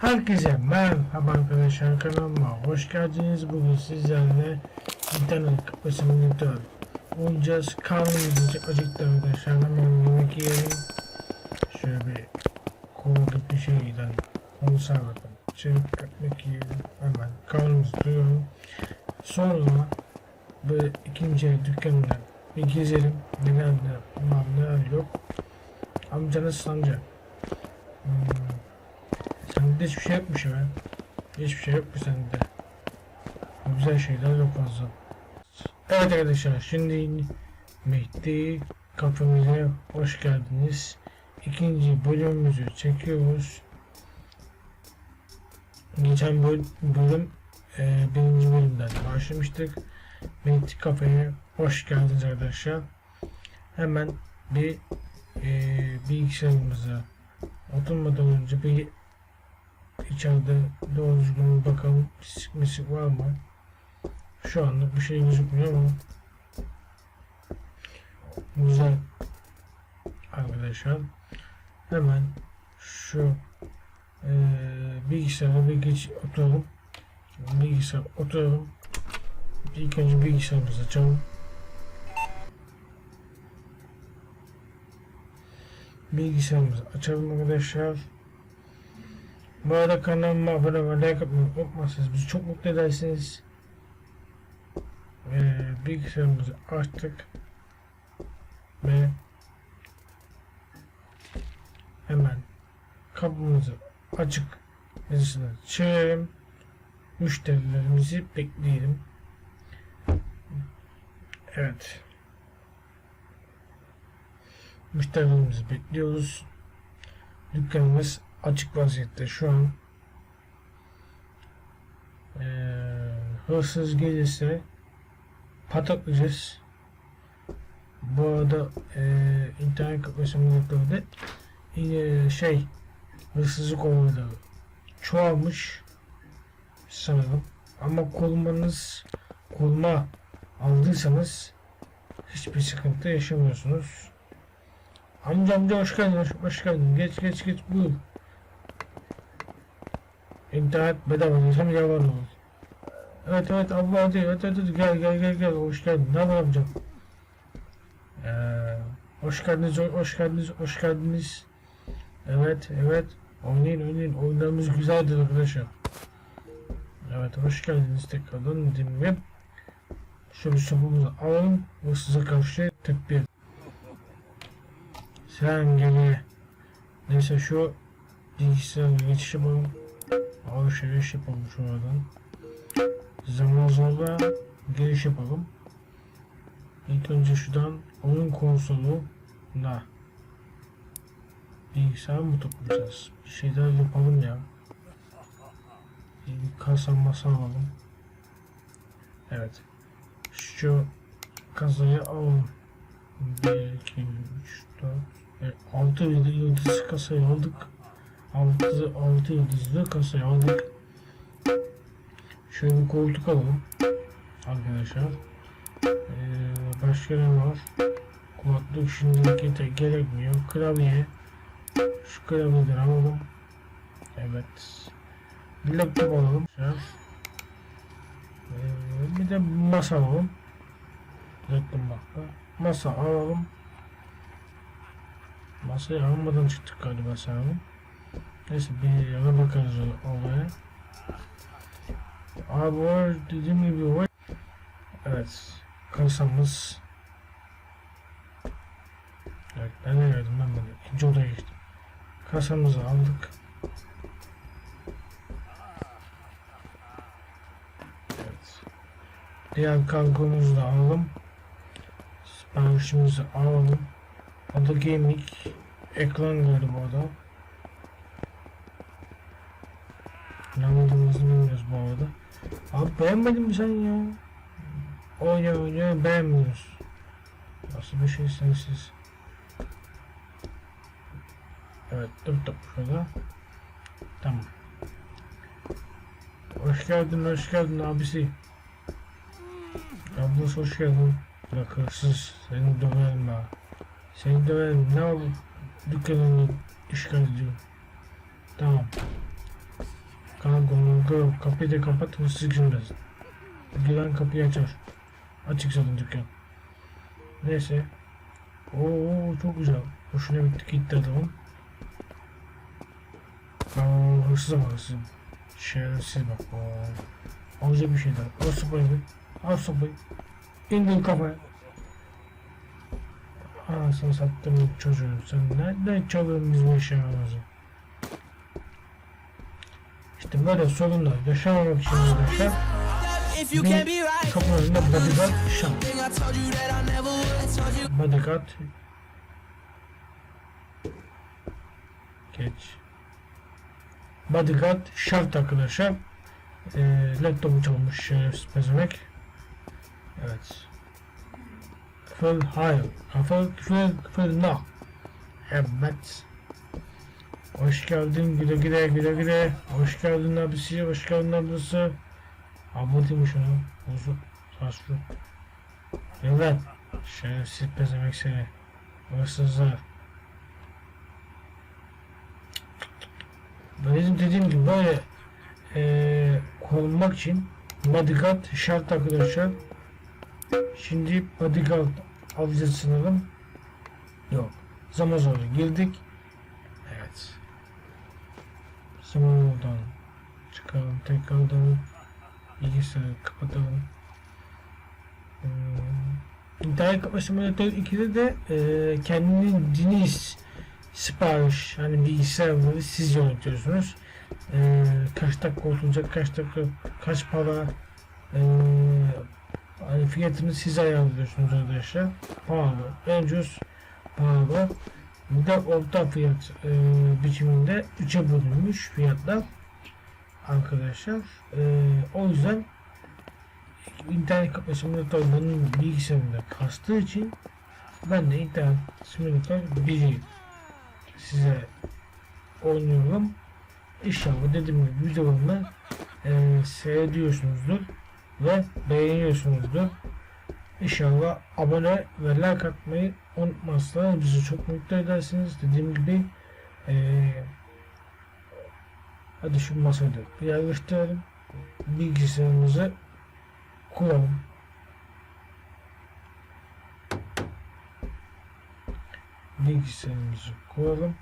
Herkese merhaba arkadaşlar kanalıma hoş geldiniz. Bugün sizlerle internet kafası monitör olacağız. Karnımız çok acıktı arkadaşlar. Hemen yemek yiyelim. Şöyle bir gibi bir şeyden onu sarmadan. Çevik ekmek yiyelim. Hemen karnımızı doyuralım. Sonra böyle ikinci dükkanından bir gezelim. Neler ne var neler yok. Amca nasıl amca? Hmm. Sende hiçbir şey yokmuş ya. Hiçbir şey yok mu sende? Güzel şeyler yok fazla. Evet arkadaşlar şimdi Mehdi kafemize hoş geldiniz. İkinci bölümümüzü çekiyoruz. Geçen böl- bölüm e, birinci bölümden başlamıştık. Mehdi kafeye hoş geldiniz arkadaşlar. Hemen bir e, bilgisayarımıza oturmadan önce bir içeride doğru düzgün bakalım pislik misik var mı? Şu anda bir şey gözükmüyor ama. Güzel. Arkadaşlar hemen şu e, bilgisayara bir geç oturalım. Bilgisayar oturalım. İlk önce bilgisayarımızı açalım. Bilgisayarımızı açalım arkadaşlar bu arada kanalıma abone ve like atmayı unutmazsanız bizi çok mutlu edersiniz. Ee, bilgisayarımızı açtık. Ve hemen kapımızı açık yazısını çevirelim. Müşterilerimizi bekleyelim. Evet. Müşterilerimizi bekliyoruz. Dükkanımız açık vaziyette şu an. Ee, hırsız gelirse pataklayacağız. Bu arada e, internet kafesi monitörde e, şey hırsızlık olayları çoğalmış sanırım. Ama korumanız koruma aldıysanız hiçbir sıkıntı yaşamıyorsunuz. Amca amca hoş geldin, hoş, hoş geldin. Geç geç geç buyur. İnternet bedava desem yalan olur. Evet evet abla hadi evet evet gel gel gel gel hoş geldin. Ne var amcam? Ee, hoş geldiniz hoş geldiniz hoş geldiniz. Evet evet oynayın oynayın oyunlarımız güzeldir arkadaşlar. Evet hoş geldiniz tekrardan dinleyelim. Şöyle sopamızı alalım ve size karşı tedbir. Sen gele. Neyse şu bilgisayar geçiş yapalım. Alışveriş yapalım şuradan. Zaman sonra giriş yapalım. İlk önce şuradan oyun konsolu da bilgisayar mı toplayacağız? Bir şeyler yapalım ya. Bir kasa masa alalım. Evet. Şu kasayı alalım. 1, 2, 3, 4, Evet, 6 yıldız kasayı aldık. 6 6 yıldızlı kasayı aldık. Şöyle bir koltuk alalım. Arkadaşlar. Ee, başka ne var? Kulaklık şimdilik de gerekmiyor. Klavye. Şu klavyeleri alalım. Evet. Bir laptop alalım. Ee, bir de masa alalım. Laptop bak. Masa alalım. Masayı almadan çıktık galiba sanırım. Neyse bir yana bakarız olaya. Abi var dediğim gibi var. Evet. Kasamız. Evet ben ne geldim ben böyle. İkinci odaya geçtim. Kasamızı aldık. Evet. Diğer kargomuzu da alalım. Siparişimizi alalım. Adı Gaming ekran galiba da. Bu arada. Abi beğenmedin mi sen ya? Oyna oyna beğenmiyoruz. Nasıl bir şey sensiz? Evet dur dur şurada. Tamam. Hoş geldin hoş geldin abisi. Ablası hoş geldin. Bak hırsız seni döverim ha. Seni döverim ne olur dükkanını işgal ediyorum. Tamam. Kanka onu kapıyı da kapat hırsız girmesin. Giren kapıyı açar. Açık zaten dükkan. Neyse. Oo çok güzel. Hoşuna gitti gitti adamın. Aa, hırsıza bak hırsız. Şerefsiz bak. Oo. Alacak bir şeyler. Al sopayı bir. Al sopayı. İndir kafaya. Anasını sattım çocuğu. Sen nereden çalıyorsun bizim eşyalarımızı? İşte böyle sorunlar yaşamamak için arkadaşlar If you bir can't be right, kapının önünde bodyguard şart. Thing I told you that I never would. Told you Bodyguard geç. Bodyguard şart arkadaşlar. Ee, laptopu çalmış şerefsiz pezemek. Evet. Küfür hayır. Küfür küfür küfür no. Evet. Hoş geldin güle güle güle güle. Hoş geldin abisi, hoş geldin ablası. Abla demiş onu. Bozuk. Saçlı. Evet. Şerefsiz pezemek seni. Hırsızlar. Benim dediğim gibi böyle eee korunmak için bodyguard şart arkadaşlar. Şimdi bodyguard alacağız sanırım. Yok. Zaman sonra girdik. Evet. Zamandan çıkalım tekrardan bilgisayarı kapatalım. Hmm. İnternet kapı simülatör 2'de de e, kendiniz sipariş hani bilgisayarları siz yönetiyorsunuz. E, kaç dakika oturacak, kaç dakika, kaç para e, hani fiyatını siz ayarlıyorsunuz arkadaşlar. Pahalı. En ucuz pahalı. Bir de orta fiyat e, biçiminde 3'e bölünmüş fiyatlar arkadaşlar. E, o yüzden internet kafe simülatör benim bilgisayarımda kastığı için ben de internet simülatör 1'i size oynuyorum. İnşallah dediğim gibi videolarımı e, seyrediyorsunuzdur ve beğeniyorsunuzdur. İnşallah abone ve like atmayı unutmazsanız bizi çok mutlu edersiniz. Dediğim gibi e, hadi şu masayı da yerleştirelim. Bilgisayarımızı kuralım. Bilgisayarımızı kuralım.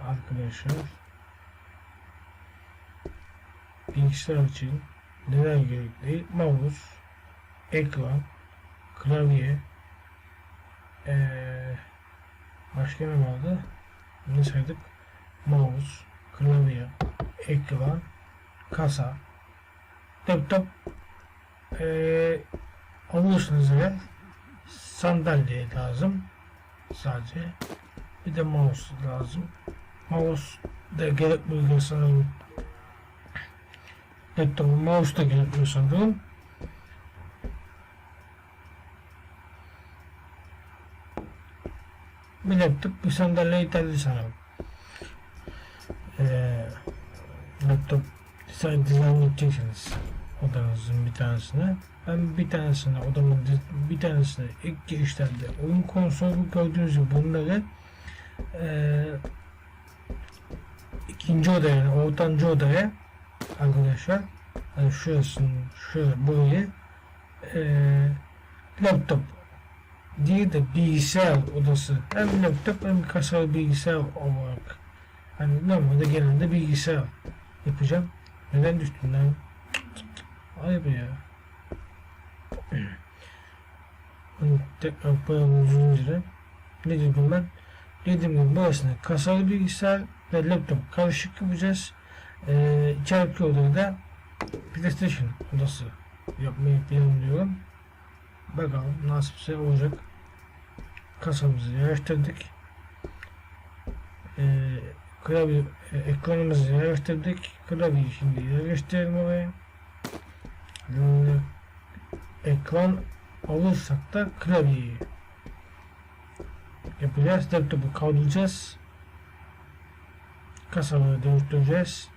Arkadaşlar bilgisayar için neler gerekli? Mouse, ekran, klavye, ee, başka ne vardı? Ne saydık? Mouse, klavye, ekran, kasa, laptop ee, alıyorsunuz eğer sandalye lazım. Sadece. Bir de mouse lazım. Mouse da gerekmiyor sanırım. Laptop mouse da gerekmiyor sanırım bir laptop bir sandalye yeterli sanırım ee, laptop dizayn, dizayn edeceksiniz odanızın bir tanesine. Ben bir tanesine odamın bir tanesine ilk girişlerde oyun konsolu gördüğünüz gibi bunları eee ikinci odaya yani ortancı odaya arkadaşlar yani şurasını şöyle burayı eee laptop diye de bilgisayar odası hem laptop hem kasalı bilgisayar olarak hani normalde genelde bilgisayar yapacağım neden düştün lan Ayıp ya. Hani tekrar koyalım uzun süre. Ne dedim ben? Dediğim gibi burasına kasalı bilgisayar ve laptop karışık yapacağız. Ee, içeriki odayı da PlayStation odası yapmayı planlıyorum. Bakalım nasipse olacak. Kasamızı yerleştirdik. Ee, klavye, e, ekranımızı yerleştirdik. Klavyeyi şimdi yerleştirelim oraya. Ee, ekran alırsak da klavyeyi yapacağız. Laptopu kaldıracağız. Kasaları dönüştüreceğiz.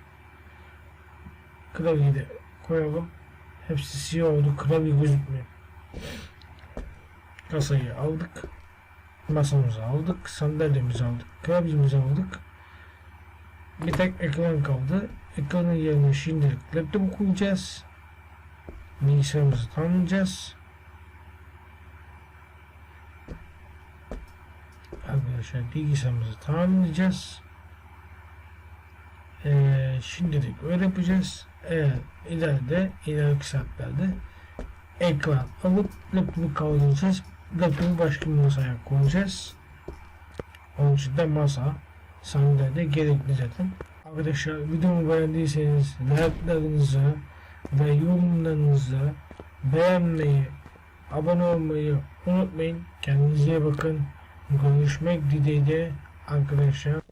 Klavyeyi de koyalım. Hepsi siyah oldu. Klavye gözükmüyor. Kasayı aldık. Masamızı aldık. Sandalyemizi aldık. Klavyemizi aldık. bir tek ekran kaldı. Ekranın yerine şimdilik laptop koyacağız. Bilgisayarımızı tanımlayacağız. Arkadaşlar bilgisayarımızı tamamlayacağız. Ee, şimdilik öyle yapacağız. Eğer ileride, ileriki saatlerde ekran alıp laptopu kaldıracağız. Laptopu başka bir masaya koyacağız. Onun için de masa, sandalye gerekli zaten. Arkadaşlar videomu beğendiyseniz like'larınızı ve yorumlarınızı beğenmeyi, abone olmayı unutmayın. Kendinize iyi bakın. Görüşmek dileğiyle arkadaşlar.